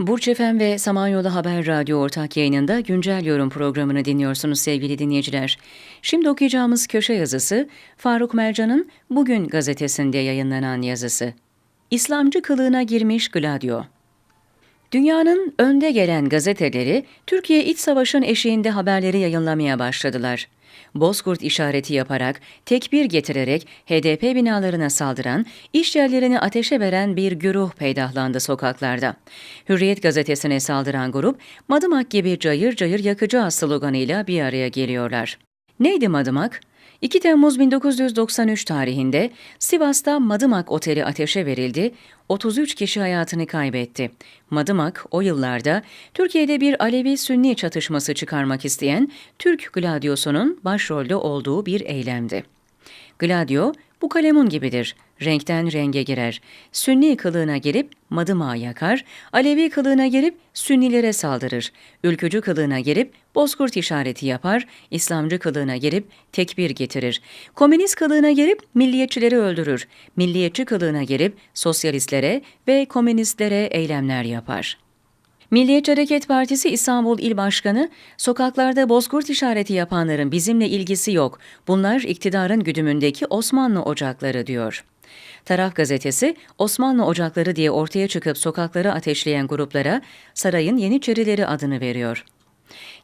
Burç Efem ve Samanyolu Haber Radyo ortak yayınında güncel yorum programını dinliyorsunuz sevgili dinleyiciler. Şimdi okuyacağımız köşe yazısı Faruk Mercan'ın Bugün gazetesinde yayınlanan yazısı. İslamcı kılığına girmiş Gladio. Dünyanın önde gelen gazeteleri Türkiye İç Savaşı'nın eşiğinde haberleri yayınlamaya başladılar. Bozkurt işareti yaparak, tekbir getirerek HDP binalarına saldıran, iş yerlerini ateşe veren bir güruh peydahlandı sokaklarda. Hürriyet gazetesine saldıran grup, Madımak gibi cayır cayır yakacağız sloganıyla bir araya geliyorlar. Neydi Madımak? 2 Temmuz 1993 tarihinde Sivas'ta Madımak Oteli ateşe verildi, 33 kişi hayatını kaybetti. Madımak o yıllarda Türkiye'de bir Alevi-Sünni çatışması çıkarmak isteyen Türk Gladyosu'nun başrolde olduğu bir eylemdi. Gladio, bu kalemun gibidir. Renkten renge girer. Sünni kılığına girip madımağı yakar, Alevi kılığına girip Sünnilere saldırır. Ülkücü kılığına girip bozkurt işareti yapar, İslamcı kılığına girip tekbir getirir. Komünist kılığına girip milliyetçileri öldürür. Milliyetçi kılığına girip sosyalistlere ve komünistlere eylemler yapar. Milliyetçi Hareket Partisi İstanbul İl Başkanı, sokaklarda bozkurt işareti yapanların bizimle ilgisi yok. Bunlar iktidarın güdümündeki Osmanlı ocakları diyor. Taraf gazetesi Osmanlı ocakları diye ortaya çıkıp sokakları ateşleyen gruplara sarayın Yeniçerileri adını veriyor.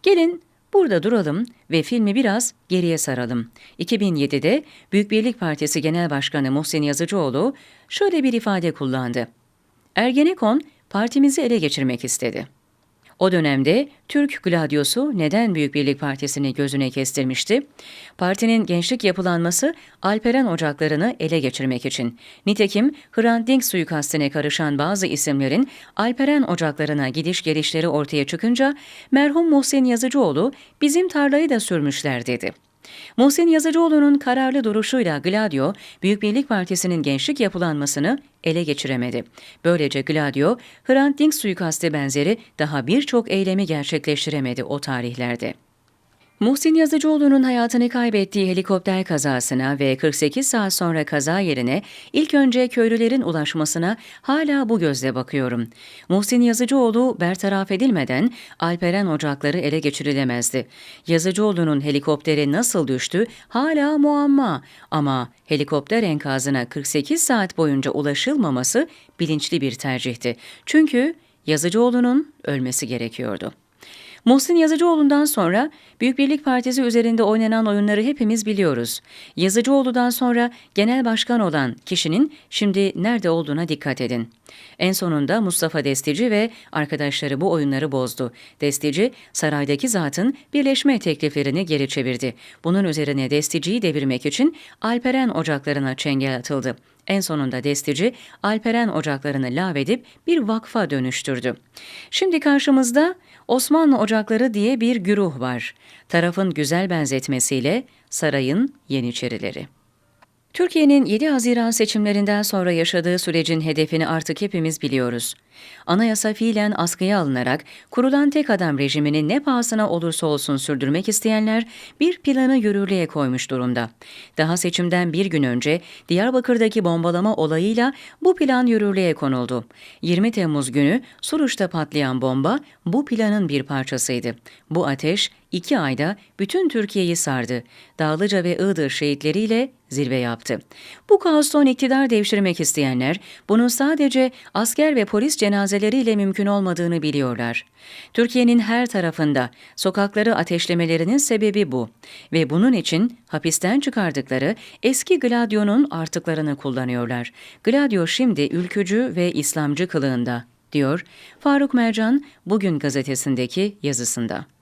Gelin Burada duralım ve filmi biraz geriye saralım. 2007'de Büyük Birlik Partisi Genel Başkanı Muhsin Yazıcıoğlu şöyle bir ifade kullandı. Ergenekon partimizi ele geçirmek istedi. O dönemde Türk Gladyosu neden Büyük Birlik Partisi'ni gözüne kestirmişti? Partinin gençlik yapılanması Alperen ocaklarını ele geçirmek için. Nitekim Hrant Dink suikastine karışan bazı isimlerin Alperen ocaklarına gidiş gelişleri ortaya çıkınca merhum Muhsin Yazıcıoğlu bizim tarlayı da sürmüşler dedi. Muhsin Yazıcıoğlu'nun kararlı duruşuyla Gladio, Büyük Birlik Partisi'nin gençlik yapılanmasını ele geçiremedi. Böylece Gladio, Hrant Dink suikastı benzeri daha birçok eylemi gerçekleştiremedi o tarihlerde. Muhsin Yazıcıoğlu'nun hayatını kaybettiği helikopter kazasına ve 48 saat sonra kaza yerine ilk önce köylülerin ulaşmasına hala bu gözle bakıyorum. Muhsin Yazıcıoğlu bertaraf edilmeden Alperen ocakları ele geçirilemezdi. Yazıcıoğlu'nun helikopteri nasıl düştü hala muamma ama helikopter enkazına 48 saat boyunca ulaşılmaması bilinçli bir tercihti. Çünkü Yazıcıoğlu'nun ölmesi gerekiyordu. Muhsin Yazıcıoğlu'ndan sonra Büyük Birlik Partisi üzerinde oynanan oyunları hepimiz biliyoruz. Yazıcıoğlu'dan sonra genel başkan olan kişinin şimdi nerede olduğuna dikkat edin. En sonunda Mustafa Destici ve arkadaşları bu oyunları bozdu. Destici, saraydaki zatın birleşme tekliflerini geri çevirdi. Bunun üzerine Destici'yi devirmek için Alperen ocaklarına çengel atıldı. En sonunda destici Alperen ocaklarını lağvedip bir vakfa dönüştürdü. Şimdi karşımızda Osmanlı ocakları diye bir güruh var. Tarafın güzel benzetmesiyle sarayın yeniçerileri. Türkiye'nin 7 Haziran seçimlerinden sonra yaşadığı sürecin hedefini artık hepimiz biliyoruz. Anayasa fiilen askıya alınarak kurulan tek adam rejimini ne pahasına olursa olsun sürdürmek isteyenler bir planı yürürlüğe koymuş durumda. Daha seçimden bir gün önce Diyarbakır'daki bombalama olayıyla bu plan yürürlüğe konuldu. 20 Temmuz günü Suruç'ta patlayan bomba bu planın bir parçasıydı. Bu ateş iki ayda bütün Türkiye'yi sardı. Dağlıca ve Iğdır şehitleriyle zirve yaptı. Bu kaostan iktidar devşirmek isteyenler bunun sadece asker ve polis cenazeleriyle mümkün olmadığını biliyorlar. Türkiye'nin her tarafında sokakları ateşlemelerinin sebebi bu ve bunun için hapisten çıkardıkları eski Gladio'nun artıklarını kullanıyorlar. Gladio şimdi ülkücü ve İslamcı kılığında diyor Faruk Mercan bugün gazetesindeki yazısında.